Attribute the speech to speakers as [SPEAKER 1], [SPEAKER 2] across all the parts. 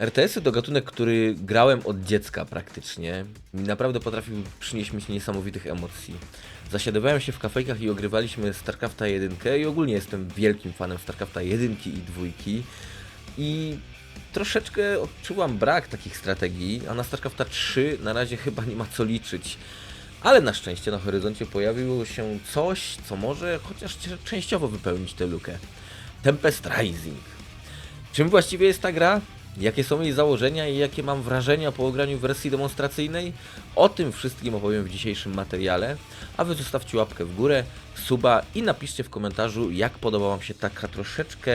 [SPEAKER 1] RTS-y to gatunek, który grałem od dziecka praktycznie i naprawdę potrafił przynieść mi niesamowitych emocji. Zasiadywałem się w kafejkach i ogrywaliśmy StarCrafta 1 i ogólnie jestem wielkim fanem StarCrafta 1 i 2 i troszeczkę odczuwam brak takich strategii, a na StarCrafta 3 na razie chyba nie ma co liczyć. Ale na szczęście na horyzoncie pojawiło się coś, co może chociaż częściowo wypełnić tę lukę. Tempest Rising. Czym właściwie jest ta gra? Jakie są jej założenia i jakie mam wrażenia po ograniu wersji demonstracyjnej? O tym wszystkim opowiem w dzisiejszym materiale, a wy zostawcie łapkę w górę, suba i napiszcie w komentarzu, jak podoba wam się taka troszeczkę,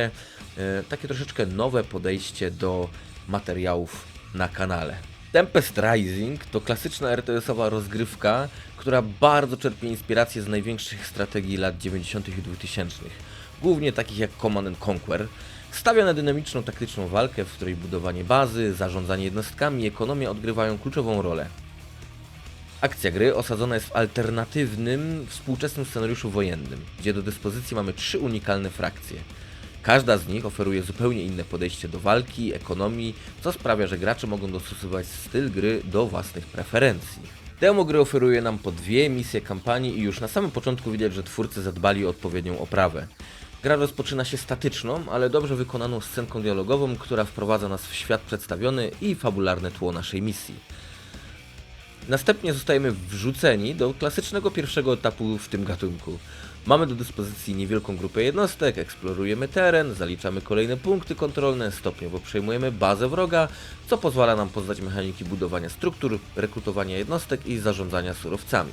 [SPEAKER 1] e, takie troszeczkę nowe podejście do materiałów na kanale. Tempest Rising to klasyczna RTS-owa rozgrywka, która bardzo czerpie inspirację z największych strategii lat 90. i 2000. Głównie takich jak Command and Conquer. Stawia na dynamiczną, taktyczną walkę, w której budowanie bazy, zarządzanie jednostkami i ekonomia odgrywają kluczową rolę. Akcja gry osadzona jest w alternatywnym, współczesnym scenariuszu wojennym, gdzie do dyspozycji mamy trzy unikalne frakcje. Każda z nich oferuje zupełnie inne podejście do walki, ekonomii, co sprawia, że gracze mogą dostosować styl gry do własnych preferencji. Demo gry oferuje nam po dwie misje kampanii i już na samym początku widać, że twórcy zadbali o odpowiednią oprawę. Gra rozpoczyna się statyczną, ale dobrze wykonaną scenką dialogową, która wprowadza nas w świat przedstawiony i fabularne tło naszej misji. Następnie zostajemy wrzuceni do klasycznego pierwszego etapu w tym gatunku. Mamy do dyspozycji niewielką grupę jednostek, eksplorujemy teren, zaliczamy kolejne punkty kontrolne, stopniowo przejmujemy bazę wroga, co pozwala nam poznać mechaniki budowania struktur, rekrutowania jednostek i zarządzania surowcami.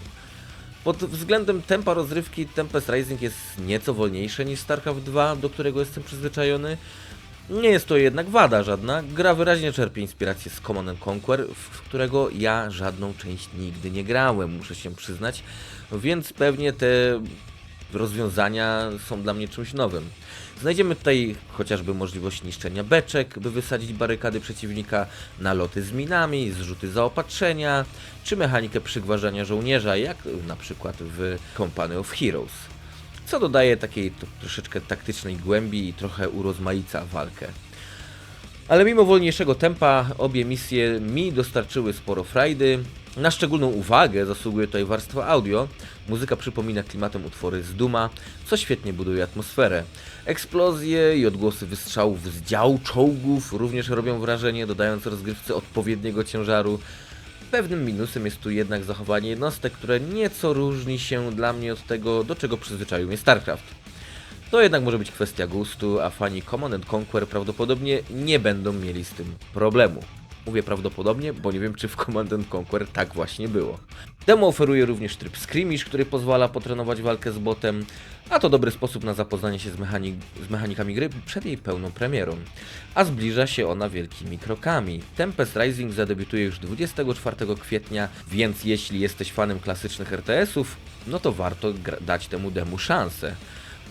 [SPEAKER 1] Pod względem tempa rozrywki Tempest Rising jest nieco wolniejsze niż StarCraft 2, do którego jestem przyzwyczajony. Nie jest to jednak wada żadna. Gra wyraźnie czerpie inspirację z Command and Conquer, w którego ja żadną część nigdy nie grałem, muszę się przyznać, więc pewnie te rozwiązania są dla mnie czymś nowym. Znajdziemy tutaj chociażby możliwość niszczenia beczek, by wysadzić barykady przeciwnika, naloty z minami, zrzuty zaopatrzenia, czy mechanikę przygważania żołnierza, jak na przykład w Company of Heroes. Co dodaje takiej troszeczkę taktycznej głębi i trochę urozmaica walkę. Ale mimo wolniejszego tempa, obie misje mi dostarczyły sporo frajdy. Na szczególną uwagę zasługuje tutaj warstwa audio. Muzyka przypomina klimatem utwory z Duma, co świetnie buduje atmosferę. Eksplozje i odgłosy wystrzałów z dział czołgów również robią wrażenie, dodając rozgrywce odpowiedniego ciężaru. Pewnym minusem jest tu jednak zachowanie jednostek, które nieco różni się dla mnie od tego, do czego przyzwyczaił mnie StarCraft. To jednak może być kwestia gustu, a fani Command and Conquer prawdopodobnie nie będą mieli z tym problemu. Mówię prawdopodobnie, bo nie wiem czy w Command and Conquer tak właśnie było. Demo oferuje również tryb Skirmish, który pozwala potrenować walkę z botem, a to dobry sposób na zapoznanie się z, mechanik z mechanikami gry przed jej pełną premierą. A zbliża się ona wielkimi krokami. Tempest Rising zadebiutuje już 24 kwietnia, więc jeśli jesteś fanem klasycznych RTS-ów, no to warto dać temu demu szansę.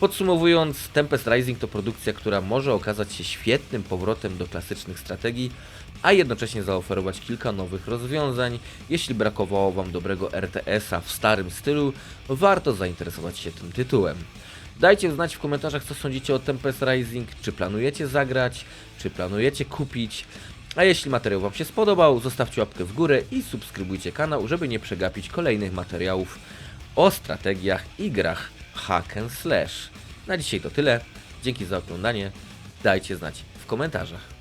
[SPEAKER 1] Podsumowując, Tempest Rising to produkcja, która może okazać się świetnym powrotem do klasycznych strategii, a jednocześnie zaoferować kilka nowych rozwiązań. Jeśli brakowało Wam dobrego RTS-a w starym stylu, warto zainteresować się tym tytułem. Dajcie znać w komentarzach, co sądzicie o Tempest Rising, czy planujecie zagrać, czy planujecie kupić. A jeśli materiał Wam się spodobał, zostawcie łapkę w górę i subskrybujcie kanał, żeby nie przegapić kolejnych materiałów o strategiach i grach hack and slash. Na dzisiaj to tyle. Dzięki za oglądanie. Dajcie znać w komentarzach.